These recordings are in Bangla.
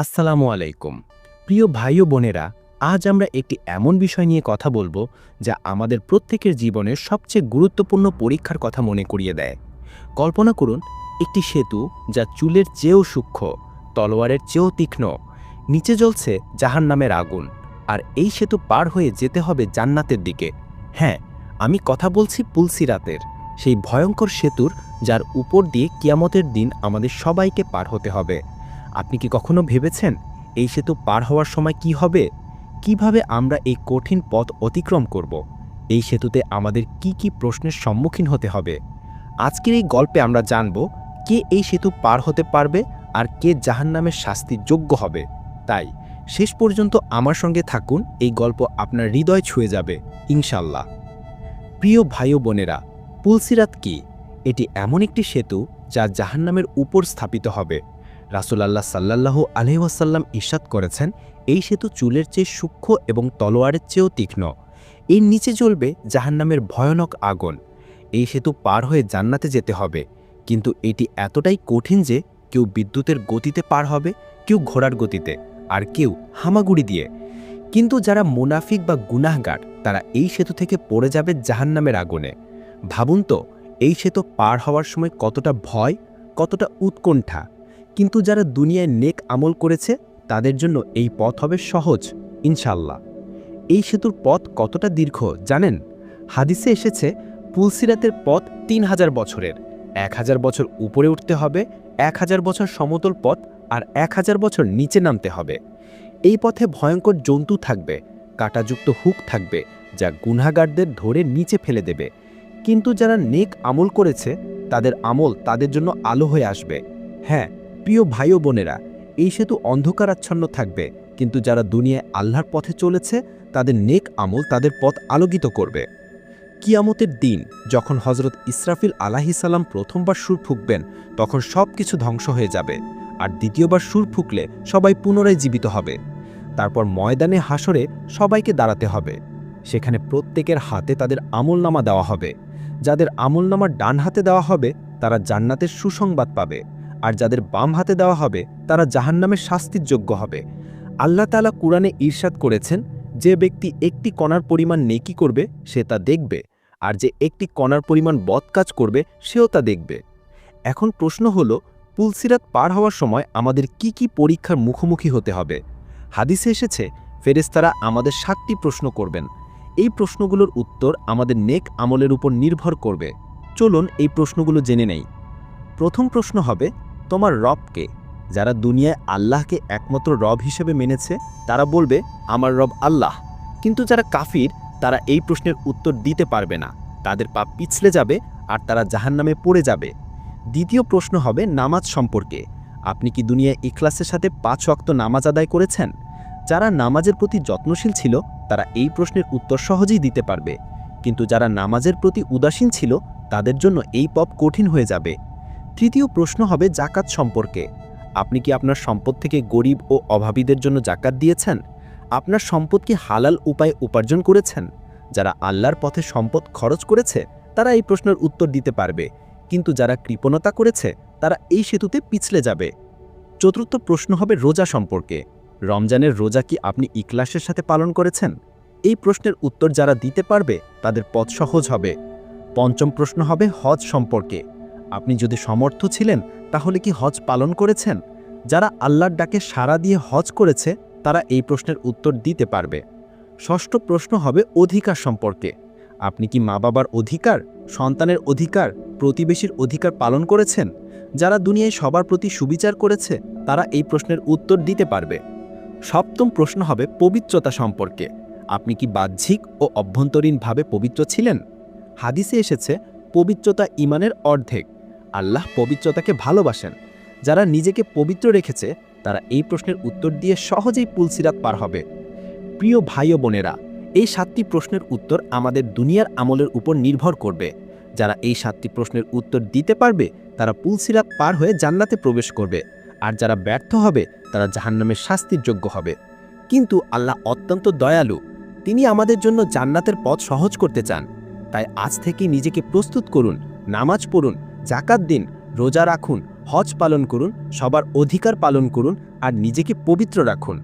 আসসালামু আলাইকুম। প্রিয় ভাই ও বোনেরা, আজ আমরা একটি এমন বিষয় নিয়ে কথা বলব যা আমাদের প্রত্যেকের জীবনের সবচেয়ে গুরুত্বপূর্ণ পরীক্ষার কথা মনে করিয়ে দেয়। কল্পনা করুন, একটি সেতু যা চুলের চেয়েও সূক্ষ্ম, তলোয়ারের চেয়েও তীক্ষ্ণ, নিচে জ্বলছে জাহান নামের আগুন, আর এই সেতু পার হয়ে যেতে হবে জান্নাতের দিকে। হ্যাঁ আমি কথা বলছি পুলসিরাতের, সেই ভয়ঙ্কর সেতুর যার উপর দিয়ে কিয়ামতের দিন আমাদের সবাইকে পার হতে হবে। আপনি কি কখনো ভেবেছেন এই সেতু পার হওয়ার সময় কি হবে? কীভাবে আমরা এই কঠিন পথ অতিক্রম করব? এই সেতুতে আমাদের কি কি প্রশ্নের সম্মুখীন হতে হবে? আজকের এই গল্পে আমরা জানব কে এই সেতু পার হতে পারবে আর কে জাহান্নামের শাস্তির যোগ্য হবে। তাই শেষ পর্যন্ত আমার সঙ্গে থাকুন, এই গল্প আপনার হৃদয় ছুঁয়ে যাবে ইনশাল্লাহ প্রিয় ভাই বোনেরা, পুলসিরাত কি? এটি এমন একটি সেতু যা জাহান্নামের উপর স্থাপিত হবে। রাসুলাল্লাহ সাল্লাহ আলহিহাসাল্লাম ইস্বাদ করেছেন, এই সেতু চুলের চেয়ে সূক্ষ্ম এবং তলোয়ারের চেয়েও তীক্ষ্ণ। এর নিচে জ্বলবে জাহান্নামের ভয়ানক আগুন। এই সেতু পার হয়ে জান্নাতে যেতে হবে। কিন্তু এটি এতটাই কঠিন যে কেউ বিদ্যুতের গতিতে পার হবে, কেউ ঘোড়ার গতিতে, আর কেউ হামাগুড়ি দিয়ে। কিন্তু যারা মুনাফিক বা গুনাহগার, তারা এই সেতু থেকে পড়ে যাবে জাহান্নামের আগুনে। ভাবুন তো, এই সেতু পার হওয়ার সময় কতটা ভয়, কতটা উৎকণ্ঠা কিন্তু যারা দুনিয়ায় নেক আমল করেছে, তাদের জন্য এই পথ হবে সহজ ইনশাল্লাহ এই সেতুর পথ কতটা দীর্ঘ জানেন? হাদিসে এসেছে পুলসিরাতের পথ তিন হাজার বছরের। এক হাজার বছর উপরে উঠতে হবে, এক হাজার বছর সমতল পথ আর এক হাজার বছর নিচে নামতে হবে। এই পথে ভয়ঙ্কর জন্তু থাকবে, কাঁটাযুক্ত হুক থাকবে, যা গুনাগারদের ধরে নিচে ফেলে দেবে। কিন্তু যারা নেক আমল করেছে, তাদের আমল তাদের জন্য আলো হয়ে আসবে। হ্যাঁ প্রিয় ভাই বোনেরা, এই সেতু অন্ধকারাচ্ছন্ন থাকবে, কিন্তু যারা দুনিয়ায় আল্লাহর পথে চলেছে, তাদের নেক আমল তাদের পথ আলোকিত করবে। কিয়ামতের দিন, যখন হজরত ইসরাফিল আলাহিসাল্লাম প্রথমবার সুর ফুঁকবেন, তখন সব কিছু ধ্বংস হয়ে যাবে, আর দ্বিতীয়বার সুর ফুঁকলে সবাই পুনরায় জীবিত হবে। তারপর ময়দানে হাসরে সবাইকে দাঁড়াতে হবে। সেখানে প্রত্যেকের হাতে তাদের আমলনামা দেওয়া হবে। যাদের আমলনামা ডান হাতে দেওয়া হবে, তারা জান্নাতের সুসংবাদ পাবে। আর যাদের বাম হাতে দেওয়া হবে, তারা জাহান্নামের শাস্তির যোগ্য হবে। আল্লাহ তালা কুরআনে ঈর্ষাদ করেছেন, যে ব্যক্তি একটি কণার পরিমাণ নেকি করবে, সে তা দেখবে, আর যে একটি কণার পরিমাণ বদ কাজ করবে, সেও তা দেখবে। এখন প্রশ্ন হল, পুলসিরাত পার হওয়ার সময় আমাদের কি কি পরীক্ষার মুখোমুখি হতে হবে? হাদিসে এসেছে ফেরেস্তারা আমাদের সাতটি প্রশ্ন করবেন। এই প্রশ্নগুলোর উত্তর আমাদের নেক আমলের উপর নির্ভর করবে। চলুন এই প্রশ্নগুলো জেনে নেই। প্রথম প্রশ্ন হবে তোমার রবকে, যারা দুনিয়ায় আল্লাহকে একমাত্র রব হিসেবে মেনেছে, তারা বলবে, আমার রব আল্লাহ। কিন্তু যারা কাফির, তারা এই প্রশ্নের উত্তর দিতে পারবে না। তাদের পা পিছলে যাবে আর তারা জাহান্নামে পড়ে যাবে। দ্বিতীয় প্রশ্ন হবে নামাজ সম্পর্কে। আপনি কি দুনিয়ায় ইখলাসের সাথে পাঁচ অক্ত নামাজ আদায় করেছেন? যারা নামাজের প্রতি যত্নশীল ছিল, তারা এই প্রশ্নের উত্তর সহজেই দিতে পারবে। কিন্তু যারা নামাজের প্রতি উদাসীন ছিল, তাদের জন্য এই পপ কঠিন হয়ে যাবে। তৃতীয় প্রশ্ন হবে জাকাত সম্পর্কে। আপনি কি আপনার সম্পদ থেকে গরিব ও অভাবীদের জন্য জাকাত দিয়েছেন? আপনার সম্পদ কি হালাল উপায়ে উপার্জন করেছেন? যারা আল্লাহর পথে সম্পদ খরচ করেছে, তারা এই প্রশ্নের উত্তর দিতে পারবে। কিন্তু যারা কৃপণতা করেছে, তারা এই সেতুতে পিছলে যাবে। চতুর্থ প্রশ্ন হবে রোজা সম্পর্কে। রমজানের রোজা কি আপনি ইকলাসের সাথে পালন করেছেন? এই প্রশ্নের উত্তর যারা দিতে পারবে, তাদের পথ সহজ হবে। পঞ্চম প্রশ্ন হবে হজ সম্পর্কে। আপনি যদি সমর্থ ছিলেন, তাহলে কি হজ পালন করেছেন? যারা আল্লাহর ডাকে সাড়া দিয়ে হজ করেছে, তারা এই প্রশ্নের উত্তর দিতে পারবে। ষষ্ঠ প্রশ্ন হবে অধিকার সম্পর্কে। আপনি কি মা বাবার অধিকার, সন্তানের অধিকার, প্রতিবেশীর অধিকার পালন করেছেন? যারা দুনিয়ায় সবার প্রতি সুবিচার করেছে, তারা এই প্রশ্নের উত্তর দিতে পারবে। সপ্তম প্রশ্ন হবে পবিত্রতা সম্পর্কে। আপনি কি বাহ্যিক ও অভ্যন্তরীণভাবে পবিত্র ছিলেন? হাদিসে এসেছে, পবিত্রতা ইমানের অর্ধেক। আল্লাহ পবিত্রতাকে ভালোবাসেন। যারা নিজেকে পবিত্র রেখেছে, তারা এই প্রশ্নের উত্তর দিয়ে সহজেই পুলসিরাত পার হবে। প্রিয় ভাই ও বোনেরা, এই সাতটি প্রশ্নের উত্তর আমাদের দুনিয়ার আমলের উপর নির্ভর করবে। যারা এই সাতটি প্রশ্নের উত্তর দিতে পারবে, তারা পুলসিরাত পার হয়ে জান্নাতে প্রবেশ করবে। আর যারা ব্যর্থ হবে, তারা জাহান্নামের শাস্তির যোগ্য হবে। কিন্তু আল্লাহ অত্যন্ত দয়ালু। তিনি আমাদের জন্য জান্নাতের পথ সহজ করতে চান। তাই আজ থেকে নিজেকে প্রস্তুত করুন, নামাজ পড়ুন জাকাত দিন, রোজা রাখুন, হজ পালন করুন, সবার অধিকার পালন করুন আর নিজেকে পবিত্র রাখুন।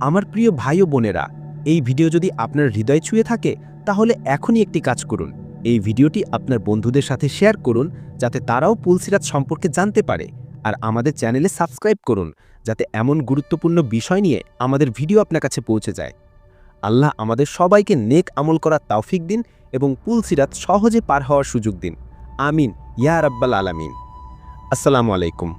আমার প্রিয় ভাই ও বোনেরা, এই ভিডিও যদি আপনার হৃদয় ছুঁয়ে থাকে, তাহলে এখনই একটি কাজ করুন। এই ভিডিওটি আপনার বন্ধুদের সাথে শেয়ার করুন, যাতে তারাও পুলসিরাত সম্পর্কে জানতে পারে। আর আমাদের চ্যানেলে সাবস্ক্রাইব করুন, যাতে এমন গুরুত্বপূর্ণ বিষয় নিয়ে আমাদের ভিডিও আপনার কাছে পৌঁছে যায়। আল্লাহ আমাদের সবাইকে নেক আমল করার তাওফিক দিন এবং পুলসিরাত সহজে পার হওয়ার সুযোগ দিন। আমিন ইয়া রাব্বাল আলামিন আসসালামু আলাইকুম